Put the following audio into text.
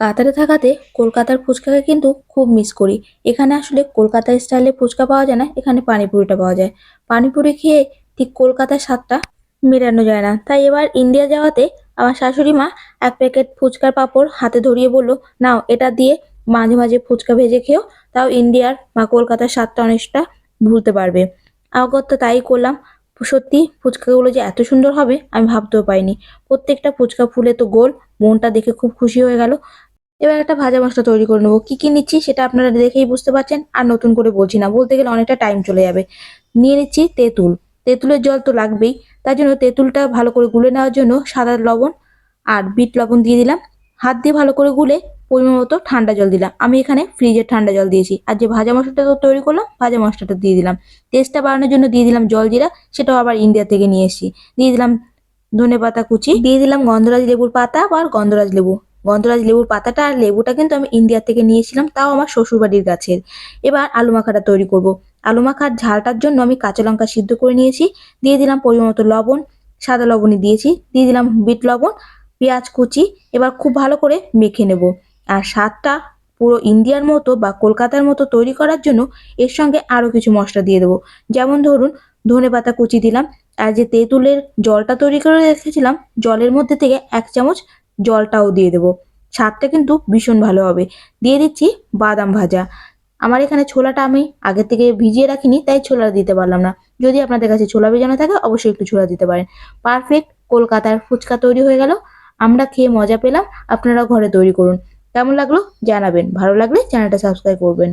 কাতারে থাকাতে কলকাতার ফুচকাকে কিন্তু খুব মিস করি। এখানে আসলে কলকাতা স্টাইলে ফুচকা পাওয়া যায় না, এখানে পানিপুরিটা পাওয়া যায়। পানিপুরি খেয়ে ঠিক কলকাতার স্বাদটা মেটানো যায় না। তাই এবার ইন্ডিয়া যাওয়াতে আমার শাশুড়ি মা এক প্যাকেট ফুচকার পাঁপড় হাতে ধরিয়ে বলল, নাও, এটা দিয়ে মাঝে মাঝে ফুচকা ভেজে খেও। তাও ইন্ডিয়ার বা কলকাতার স্বাদটা অনেকটা ভুলতে পারবে। আগত তাই করলাম। সত্যি, ফুচকাগুলো যে এত সুন্দর হবে, আমি ভাবতেও পারিনি। প্রত্যেকটা ফুচকা ফুলে তো গোল, মনটা দেখে খুব খুশি হয়ে গেল। এবার একটা ভাজা মশলা তৈরি করে নেব। কি কি নিচ্ছি সেটা আপনারা দেখেই বুঝতে পারছেন। আর নতুন করে বলছি না, বলতে গেলে অনেকটা টাইম চলে যাবে। নিয়ে নিচ্ছি তেঁতুল। তেঁতুলের জল তো লাগবেই, তার জন্য তেঁতুলটা ভালো করে গুলে নেওয়ার জন্য সাদা লবণ আর বিট লবণ দিয়ে দিলাম। হাত দিয়ে ভালো করে গুলে পরিমাণ মতো ঠান্ডা জল দিলাম। আমি এখানে ফ্রিজের ঠান্ডা জল দিয়েছি। আর যে ভাজা মশলাটা তো তৈরি করলাম, ভাজা মশলাটা দিয়ে দিলাম। টেস্টটা বাড়ানোর জন্য দিয়ে দিলাম জল জিরা, সেটাও আবার ইন্ডিয়া থেকে নিয়ে এসেছি। দিয়ে দিলাম ধনে পাতা কুচি, দিয়ে দিলাম গন্ধরাজ লেবুর পাতা আর গন্ধরাজ লেবু। গন্ধরাজ লেবুর পাতাটা আর লেবুটা কিন্তু আমি ইন্ডিয়া থেকে নিয়েছিলাম, তাও আমার শ্বশুরবাড়ির গাছের। এবার আলু মাখাটা তৈরি করব। আলু মাখার ঝালটার জন্য আমি কাঁচা লঙ্কা সিদ্ধ করে নিয়েছি, দিয়ে দিলাম পরিমাণ মতো লবণ, সাদা লবণই দিয়েছি, দিয়ে দিলাম বিট লবণ, পেঁয়াজ কুচি, এবার খুব ভালো করে মেখে নেব। আর স্বাদটা পুরো ইন্ডিয়ার মতো বা কলকাতার মতো তৈরি করার জন্য এর সঙ্গে আরও কিছু মশলা দিয়ে দেবো। যেমন ধরুন, ধনে পাতা কুচি দিলাম, আর যে তেঁতুলের জলটা তৈরি করে রেখেছিলাম, জলের মধ্যে থেকে এক চামচ জলটাও দিয়ে দেবো। স্বাদটা কিন্তু ভীষণ ভালো হবে। দিয়ে দিচ্ছি বাদাম ভাজা। আমার এখানে ছোলাটা আমি আগে থেকে ভিজিয়ে রাখিনি, তাই ছোলা দিতে পারলাম না। যদি আপনাদের কাছে ছোলা ভেজানো থাকে, অবশ্যই একটু ছোলা দিতে পারেন। পারফেক্ট কলকাতার ফুচকা তৈরি হয়ে গেল। আমরা খেয়ে মজা পেলাম। আপনারা ঘরে তৈরি করুন। কেমন লাগল জানাবেন। ভালো লাগলে চ্যানেলটা সাবস্ক্রাইব করবেন।